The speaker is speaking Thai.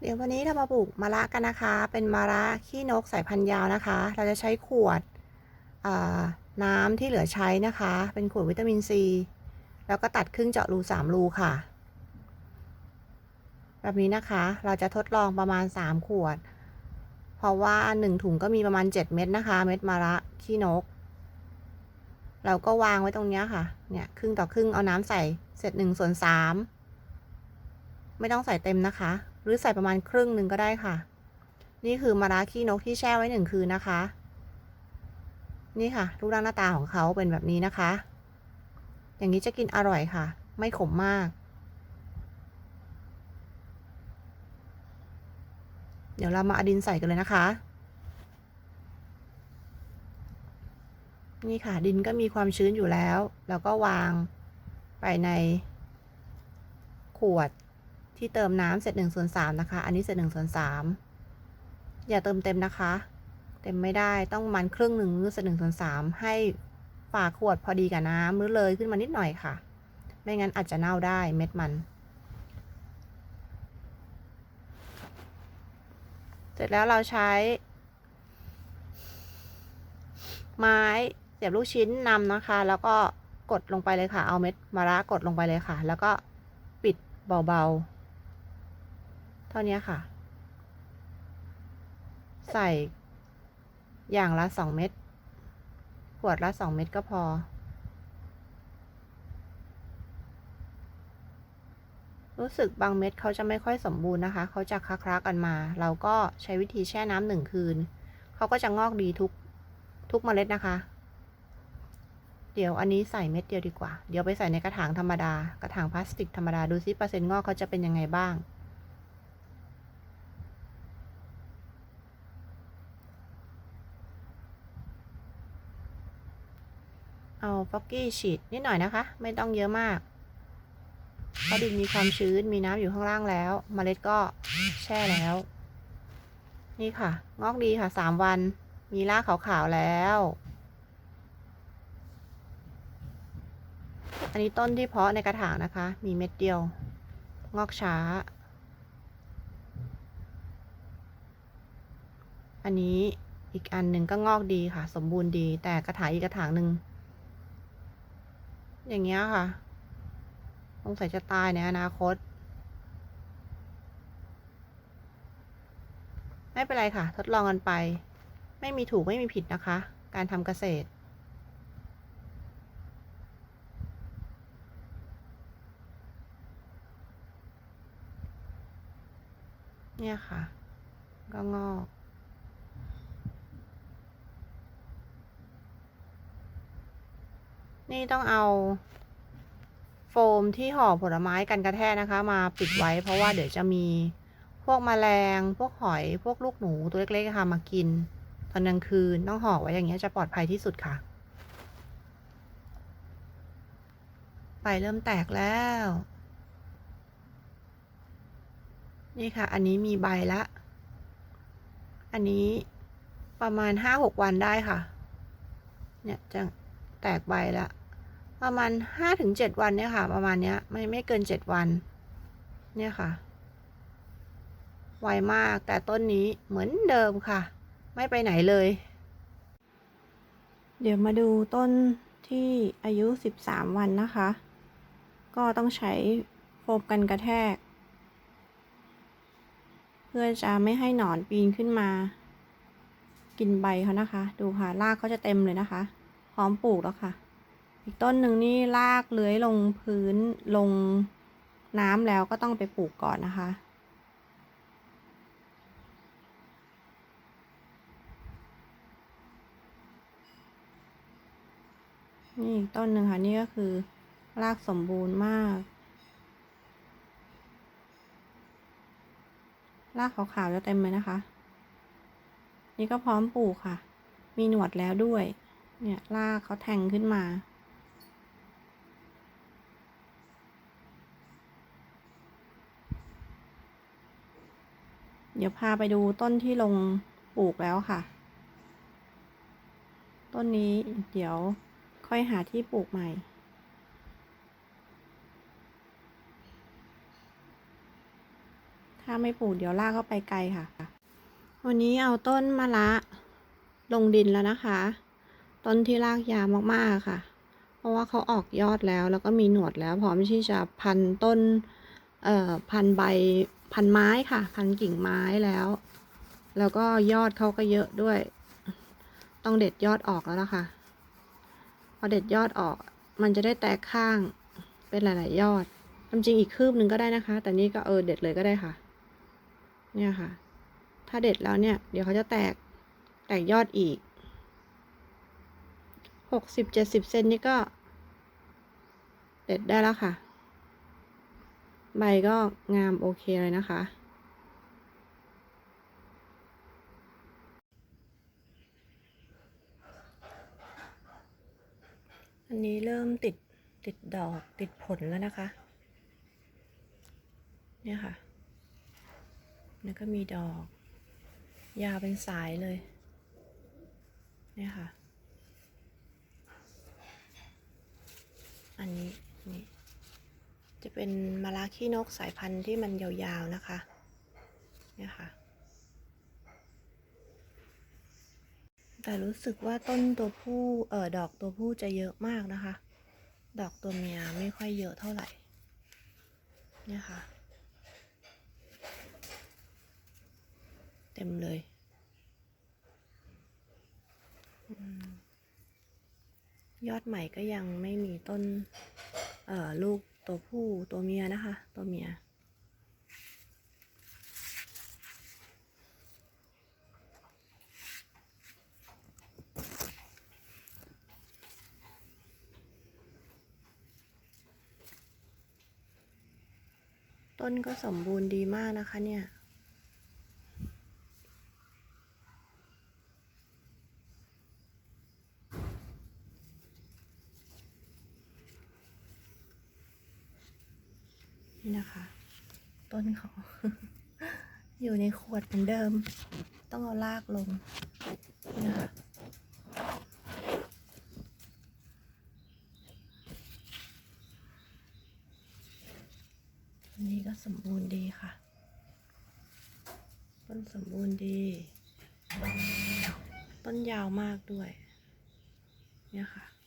เดี๋ยววันนี้เรามาปลูกมะระกันนะคะ เป็นมะระขี้นกสายพันธุ์ยาวนะคะ เราจะใช้ขวดน้ำที่เหลือใช้นะคะ เป็นขวดวิตามินซี แล้วก็ตัดครึ่งเจาะรูสามรูค่ะ แบบนี้นะคะ เราจะทดลองประมาณ3ขวด เพราะว่า1ถุงก็มีประมาณ7เม็ดนะคะ เม็ดมะระขี้นก เราก็วางไว้ตรงนี้ค่ะ เนี่ยครึ่งต่อครึ่งเอาน้ำใส่ เสร็จ1ส่วน3ไม่ต้องใส่เต็มนะคะ รือใส่ประมาณครึ่งหนึ่งก็ได้ค่ะ นี่คือมะระขี้นกที่แช่ไว้หนึ่งคืนนะคะ นี่ค่ะรูปร่างหน้าตาของเขาเป็นแบบนี้นะคะ อย่างนี้จะกินอร่อยค่ะ ไม่ขมมาก เดี๋ยวเรามาอาดินใส่กันเลยนะคะ นี่ค่ะดินก็มีความชื้นอยู่แล้ว แล้วก็วางไปในขวด ที่เติมน้ำเสร็จหนึ่งส่วนสามนะคะ อันนี้เสร็จหนึ่งส่วนสามอย่าเติมเต็มนะคะ เต็มไม่ได้ต้องมันครึ่งหนึ่งหรือเสร็จหนึ่งส่วนสามให้ฝาขวดพอดีกับน้ำหรือเลยขึ้นมานิดหน่อยค่ะ ไม่งั้นอาจจะเน่าได้เม็ดมัน เสร็จแล้วเราใช้ ไม้เสียบลูกชิ้นนำนะคะ แล้วก็กดลงไปเลยค่ะ เอาเม็ดมะระกดลงไปเลยค่ะ แล้วก็ปิดเบาๆ เท่านี้ค่ะ ใส่อย่างละสองเม็ดขวดละสองเม็ดก็พอ รู้สึกบางเม็ดเขาจะไม่ค่อยสมบูรณ์นะคะ เขาจะคลาๆกันมา เราก็ใช้วิธีแช่น้ำหนึ่งคืน เขาก็จะงอกดีทุกทุกเมล็ดนะคะ เดี๋ยวอันนี้ใส่เม็ดเดียวดีกว่า เดี๋ยวไปใส่ในกระถางธรรมดา กระถางพลาสติกธรรมดา ดูซิเปอร์เซ็นต์งอกเขาจะเป็นยังไงบ้าง เอาฟอกกี้ฉีดนิดหน่อยนะคะ ไม่ต้องเยอะมากเพราะดินมีความชื้นมีน้ำอยู่ข้างล่างแล้วเมล็ดก็แช่แล้ว นี่ค่ะ งอกดีค่ะสามวัน มีรากขาวๆแล้ว อันนี้ต้นที่เพาะในกระถางนะคะ มีเม็ดเดียว งอกช้า อันนี้อีกอันหนึ่งก็งอกดีค่ะ สมบูรณ์ดี แต่กระถางอีกกระถางหนึ่ง อย่างเงี้ยค่ะสงสัยจะตายในอนาคต ไม่เป็นไรค่ะ ทดลองกันไป ไม่มีถูกไม่มีผิดนะคะ การทำเกษตรเนี่ยค่ะ ก็งอก นี่ต้องเอา โฟมที่ห่อผลไม้กันกระแทกนะคะ มาปิดไว้เพราะว่าเดี๋ยวจะมีพวกแมลง พวกหอยพวกลูกหนูตัวเล็กๆค่ะมากิน ตอนกลางคืนต้องห่อไว้อย่างเงี้ยจะปลอดภัยที่สุดค่ะใบเริ่มแตกแล้ว นี่ค่ะ อันนี้มีใบละ อันนี้ประมาณห้าหกวันได้ค่ะ เนี่ยจะแตกใบละ ประมาณห้าถึงเจ็ดวันเนี่ยค่ะ ประมาณเนี้ยไม่ไม่เกินเจ็ดวัน เนี่ยค่ะ ไวมากแต่ต้นนี้เหมือนเดิมค่ะ ไม่ไปไหนเลย เดี๋ยวมาดูต้นที่อายุสิบสามวันนะคะ ก็ต้องใช้โฟมกันกระแทก เพื่อจะไม่ให้หนอนปีนขึ้นมา กินใบเขานะคะ ดูค่ะรากเขาจะเต็มเลยนะคะ พร้อมปลูกแล้วค่ะ อีกต้นหนึ่งนี่รากเลื้อยลงพื้นลงน้ำแล้วก็ต้องไปปลูกก่อนนะคะ นี่อีกต้นหนึ่งค่ะนี่ก็คือรากสมบูรณ์มาก รากขาวๆจะเต็มเลยนะคะ นี่ก็พร้อมปลูกค่ะ มีหนวดแล้วด้วย เนี่ยรากเขาแทงขึ้นมา เดี๋ยวพาไปดูต้นที่ลงปลูกแล้วค่ะ ต้นนี้เดี๋ยวค่อยหาที่ปลูกใหม่ ถ้าไม่ปลูกเดี๋ยวลากเข้าไปไกลค่ะ วันนี้เอาต้นมะละลงดินแล้วนะคะ ต้นที่รากยาวมากๆค่ะ เพราะว่าเขาออกยอดแล้วแล้วก็มีหนวดแล้วพร้อมที่จะพันต้น เอ่อ พันใบ พันไม้ค่ะ พันกิ่งไม้แล้ว แล้วก็ยอดเขาก็เยอะด้วย ต้องเด็ดยอดออกแล้วล่ะค่ะพอเด็ดยอดออก มันจะได้แตกข้างเป็นหลาย ๆ ยอดความจริงอีกคืบหนึ่งก็ได้นะคะ แต่นี่ก็เออเด็ดเลยก็ได้ค่ะ เนี่ยค่ะ ถ้าเด็ดแล้วเนี่ย เดี๋ยวเขาจะแตกแตกยอดอีกหกสิบเจ็ดสิบเซนนี่ก็ เด็ดได้แล้วค่ะ ใบก็งามโอเคเลยนะคะ อันนี้เริ่มติดติดดอกติดผลแล้วนะคะ เนี่ยค่ะ แล้วก็มีดอก ยาวเป็นสายเลย เนี่ยค่ะ อันนี้นี่ จะเป็นมะระขี้นกสายพันธุ์ที่มันยาวๆนะคะ เนี่ยค่ะ แต่รู้สึกว่าต้นตัวผู้เออดอกตัวผู้จะเยอะมากนะคะ ดอกตัวเมียไม่ค่อยเยอะเท่าไหร่ เนี่ยค่ะ เต็มเลยอยอดใหม่ก็ยังไม่มีต้นเอ่อลูก ตัวผู้ตัวเมียนะคะ ตัวเมียต้นก็สมบูรณ์ดีมากนะคะเนี่ย นี่นะคะ ต้นเขาอยู่ในขวดเหมือนเดิม ต้องเอาลากลงนี่นะคะอันนี้ก็สมบูรณ์ดีค่ะ ต้นสมบูรณ์ดี ต้นยาวมากด้วย เนี่ยค่ะ